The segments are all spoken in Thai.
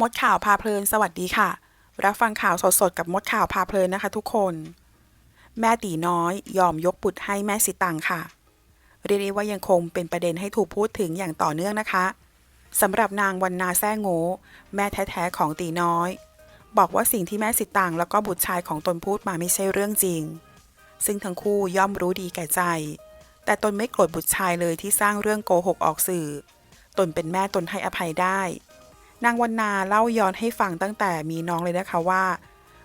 มดข่าวพาเพลิน สวัสดีค่ะ รับฟังข่าวสดๆ กับมดข่าวพาเพลินนะคะทุกคน แม่ตีน้อย ยอมยกบุตรให้แม่สิตังค่ะ เรียกได้ว่ายังคงเป็นประเด็นให้ถูกพูดถึงอย่างต่อเนื่องนะคะสำหรับนางวันนาแซ่โงแม่แท้ๆของตีน้อย บอกว่าสิ่งที่แม่สิตังแล้วก็บุตรชายของตนพูดมาไม่ใช่เรื่องจริง ซึ่งทั้งคู่ย่อมรู้ดีแก่ใจ แต่ตนไม่โกรธบุตรชายเลยที่สร้างเรื่องโกหกออกสื่อ ตนเป็นแม่ตนให้อภัยได้ นางวันนาเล่าย้อนให้ฟังตั้งแต่มีน้องเลยนะคะว่า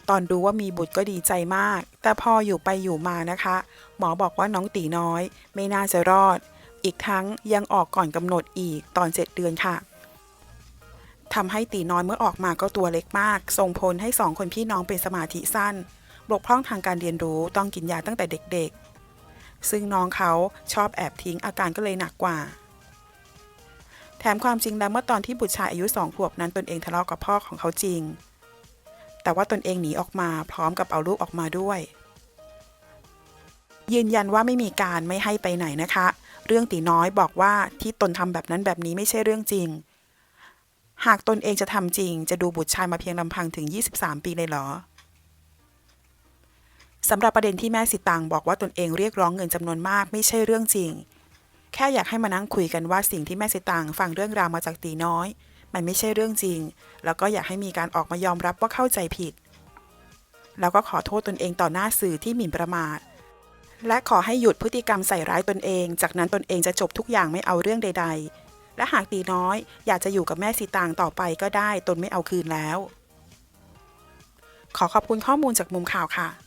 ตอนรู้ว่ามีบุตรก็ดีใจมาก แต่พออยู่ไปอยู่มานะคะ หมอบอกว่าน้องตีน้อย ไม่น่าจะรอด อีกทั้งยังออกก่อนกำหนดอีกตอนเจ็ดเดือนค่ะทำให้ตีน้อยเมื่อออกมาก็ตัวเล็กมาก ส่งผลให้สองคนพี่น้องเป็นสมาธิสั้น บกพร่องทางการเรียนรู้ต้องกินยาตั้งแต่เด็กๆ ซึ่งน้องเขาชอบแอบทิ้งอาการก็เลยหนักกว่า แถมความจริงแล้วเมื่อตอนที่บุตรชายอายุสองขวบนั้นตนเองทะเลาะกับพ่อของเขาจริง แต่ว่าตนเองหนีออกมาพร้อมกับเอาลูกออกมาด้วย ยืนยันว่าไม่มีการไม่ให้ไปไหนนะคะ เรื่องตีน้อยบอกว่าที่ตนทำแบบนั้นแบบนี้ไม่ใช่เรื่องจริง หากตนเองจะทำจริง จะดูบุตรชายมาเพียงลำพังถึง 23 ปีเลยเหรอสำหรับประเด็นที่แม่สิตางบอกว่าตนเองเรียกร้องเงินจำนวนมากไม่ใช่เรื่องจริง แค่อยากให้มานั่งคุยกันว่าสิ่งที่แม่สิตางฟังเรื่องราวมาจากตีน้อย มันไม่ใช่เรื่องจริง แล้วก็อยากให้มีการออกมายอมรับว่าเข้าใจผิด แล้วก็ขอโทษตนเองต่อหน้าสื่อที่หมิ่นประมาท และขอให้หยุดพฤติกรรมใส่ร้ายตนเอง จากนั้นตนเองจะจบทุกอย่างไม่เอาเรื่องใด ๆ และหากตีน้อย อยากจะอยู่กับแม่สีตางต่อไปก็ได้ ตนไม่เอาคืนแล้ว ขอขอบคุณข้อมูลจากมุมข่าวค่ะ